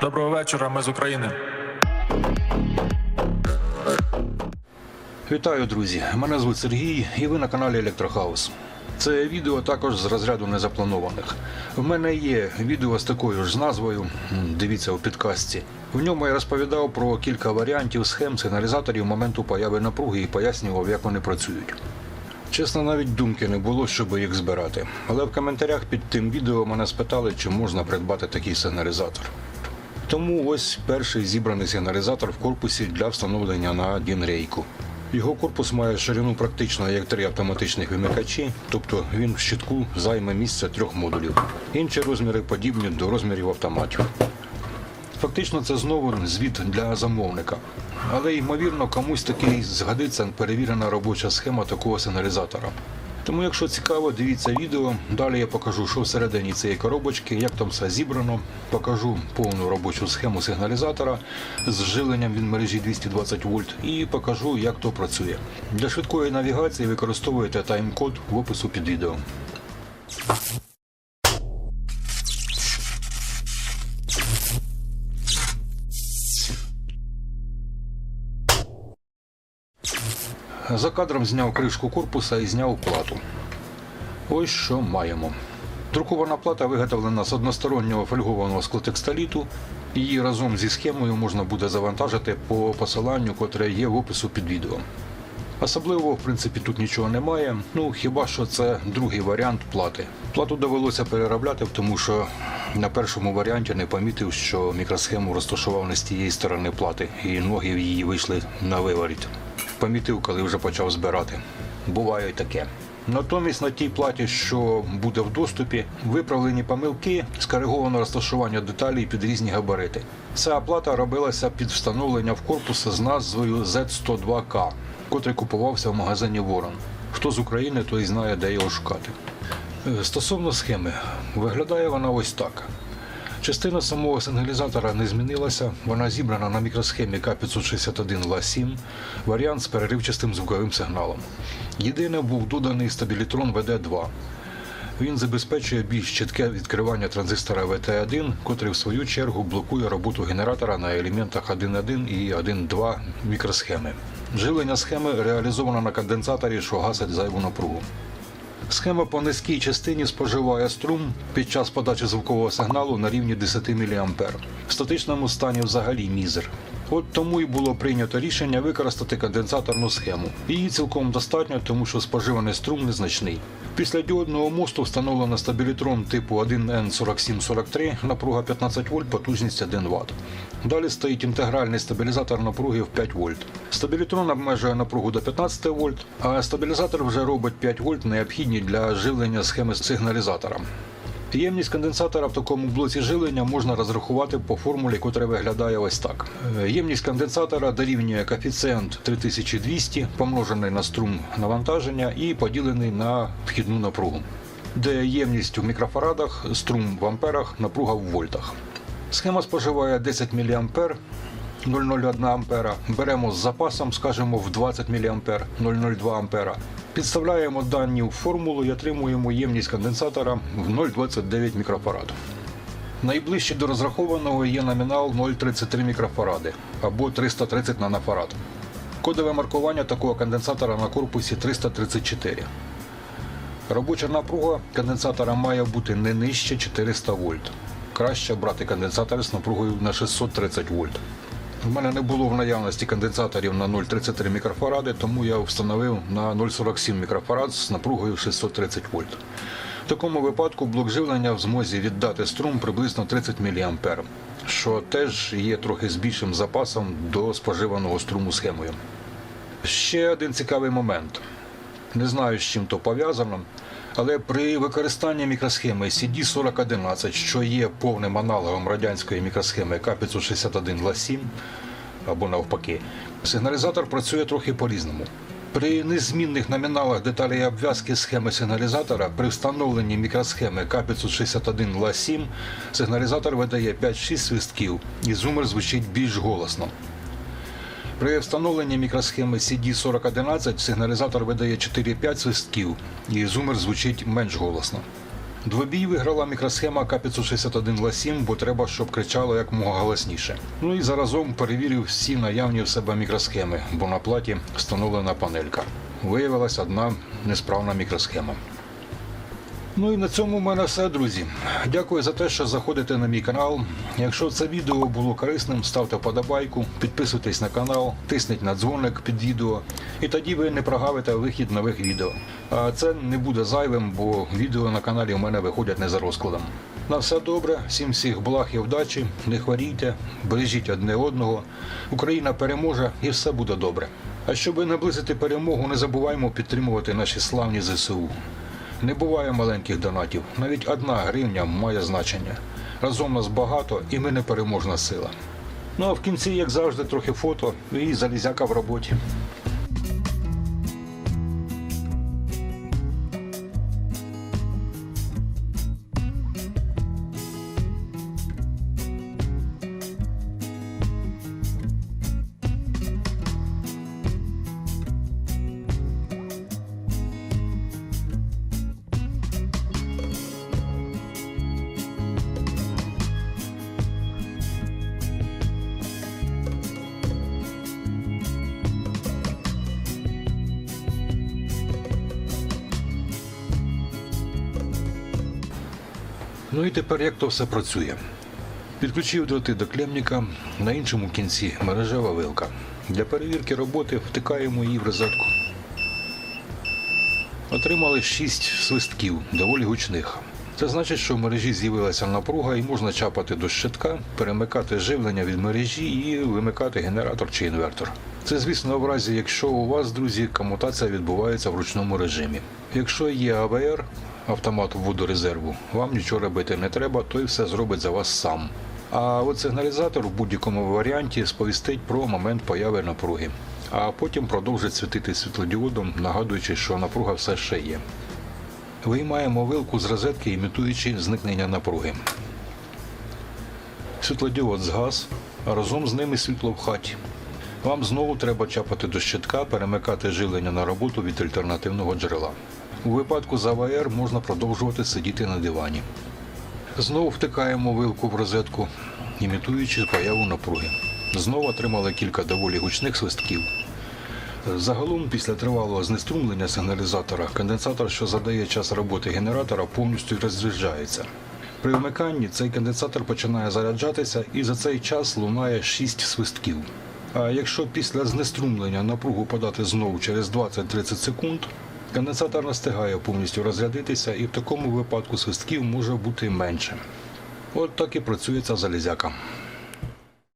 Доброго вечора, ми з України. Вітаю, друзі! Мене звуть Сергій, і ви на каналі Електрохаус. Це відео також з розряду незапланованих. В мене є відео з такою ж назвою. Дивіться у підкасті. В ньому я розповідав про кілька варіантів схем сигналізаторів моменту появи напруги і пояснював, як вони працюють. Чесно, навіть думки не було, щоб їх збирати. Але в коментарях під тим відео мене спитали, чи можна придбати такий сигналізатор. Тому ось перший зібраний сигналізатор в корпусі для встановлення на дінрейку. Його корпус має ширину практично як три автоматичних вимикачі, тобто він в щитку займе місце трьох модулів. Інші розміри подібні до розмірів автоматів. Фактично, це знову звіт для замовника. Але ймовірно, комусь таки згодиться перевірена робоча схема такого сигналізатора. Тому, якщо цікаво, дивіться відео. Далі я покажу, що всередині цієї коробочки, як там все зібрано. Покажу повну робочу схему сигналізатора з живленням від мережі 220 вольт і покажу, як то працює. Для швидкої навігації використовуєте тайм-код в опису під відео. За кадром зняв кришку корпуса і зняв плату. Ось що маємо. Друкована плата виготовлена з одностороннього фольгованого склотекстоліту. Її разом зі схемою можна буде завантажити по посиланню, котре є в опису під відео. Особливо, в принципі, тут нічого немає. Ну хіба що це другий варіант плати. Плату довелося переробляти, тому що на першому варіанті не помітив, що мікросхему розташував не з тієї сторони плати, і ноги її вийшли на виворіт. Помітив, коли вже почав збирати. Буває таке. Натомість на тій платі, що буде в доступі, виправлені помилки, скориговано розташування деталей під різні габарити. Ця плата робилася під встановлення в корпус з назвою Z102K, котрий купувався в магазині Ворон. Хто з України, той знає, де його шукати. Е, Стосовно схеми, виглядає вона ось так. Частина самого сигналізатора не змінилася. Вона зібрана на мікросхемі К561 ЛА7, варіант з переривчастим звуковим сигналом. Єдине був доданий стабілітрон ВД2. Він забезпечує більш чітке відкривання транзистора ВТ1, котрий в свою чергу блокує роботу генератора на елементах 1.1 і 1.2 мікросхеми. Живлення схеми реалізовано на конденсаторі, що гасить зайву напругу. Схема по низькій частині споживає струм під час подачі звукового сигналу на рівні 10 мА. В статичному стані взагалі мізер. От тому і було прийнято рішення використати конденсаторну схему. Її цілком достатньо, тому що споживаний струм незначний. Після діодного мосту встановлено стабілітрон типу 1N4743, напруга 15 вольт, потужність 1 Вт. Далі стоїть інтегральний стабілізатор напруги в 5 вольт. Стабілітрон обмежує напругу до 15 вольт, а стабілізатор вже робить 5 вольт необхідні для живлення схеми сигналізатора. Ємність конденсатора в такому блоці живлення можна розрахувати по формулі, котра виглядає ось так. Е, Ємність конденсатора дорівнює коефіцієнт 3200 помножений на струм навантаження і поділений на вхідну напругу, де ємність у мікрофарадах, струм в амперах, напруга в вольтах. Схема споживає 10 мА 0,01 ампера. Беремо з запасом, скажімо, в 20 мА 0,02 ампера. Підставляємо дані в формулу і отримуємо ємність конденсатора в 0,29 мікрофарад. Найближче до розрахованого є номінал 0,33 мікрофаради або 330 нанофарад. Кодове маркування такого конденсатора на корпусі 334. Робоча напруга конденсатора має бути не нижче 400 вольт. Краще брати конденсатор з напругою на 630 вольт. У мене не було в наявності конденсаторів на 0,33 мікрофаради, тому я встановив на 0,47 мікрофарад з напругою 630 вольт. В такому випадку блок живлення в змозі віддати струм приблизно 30 мА, що теж є трохи з більшим запасом до споживаного струму схемою. Ще один цікавий момент. Не знаю, з чим то пов'язано, але при використанні мікросхеми CD4011, що є повним аналогом радянської мікросхеми К561 ЛА7, або навпаки, сигналізатор працює трохи по-різному. При незмінних номіналах деталей обв'язки схеми сигналізатора при встановленні мікросхеми К561 ЛА7 сигналізатор видає 5-6 свистків і зумер звучить більш голосно. При встановленні мікросхеми CD4011 сигналізатор видає 4-5 свистків і зумер звучить менш голосно. Двобій виграла мікросхема К561 Ла-7, бо треба, щоб кричало як мога голосніше. Ну і заразом перевірив всі наявні в себе мікросхеми, бо на платі встановлена панелька. Виявилась одна несправна мікросхема. Ну і на цьому в мене все, друзі. Дякую за те, що заходите на мій канал. Якщо це відео було корисним, ставте вподобайку, підписуйтесь на канал, тисніть на дзвоник під відео, і тоді ви не прогавите вихід нових відео. А це не буде зайвим, бо відео на каналі у мене виходять не за розкладом. На все добре, всім всіх благ і вдачі, не хворійте, бережіть одне одного. Україна переможе і все буде добре. А щоб наблизити перемогу, не забуваймо підтримувати наші славні ЗСУ. Не буває маленьких донатів. Навіть одна гривня має значення. Разом нас багато і ми непереможна сила. Ну а в кінці, як завжди, трохи фото і залізяка в роботі. Ну і тепер як то все працює. Підключив дроти до клемніка, на іншому кінці мережева вилка. Для перевірки роботи втикаємо її в розетку. Отримали 6 свистків, доволі гучних. Це значить, що в мережі з'явилася напруга і можна чапати до щитка, перемикати живлення від мережі і вимикати генератор чи інвертор. Це, звісно, в разі, якщо у вас, друзі, комутація відбувається в ручному режимі. Якщо є АВР, автомат вводу резерву, вам нічого робити не треба, той все зробить за вас сам. А от сигналізатор в будь-якому варіанті сповістить про момент появи напруги, а потім продовжить світити світлодіодом, нагадуючи, що напруга все ще є. Виймаємо вилку з розетки, імітуючи зникнення напруги. Світлодіод згас, а разом з ними світло в хаті. Вам знову треба чапати до щитка, перемикати живлення на роботу від альтернативного джерела. У випадку з АВР можна продовжувати сидіти на дивані. Знову втикаємо вилку в розетку, імітуючи появу напруги. Знову отримали кілька доволі гучних свистків. Загалом, після тривалого знеструмлення сигналізатора, конденсатор, що задає час роботи генератора, повністю розряджається. При вмиканні цей конденсатор починає заряджатися і за цей час лунає 6 свистків. А якщо після знеструмлення напругу подати знову через 20-30 секунд, конденсатор не встигає повністю розрядитися і в такому випадку свистків може бути менше. От так і працює ця залізяка.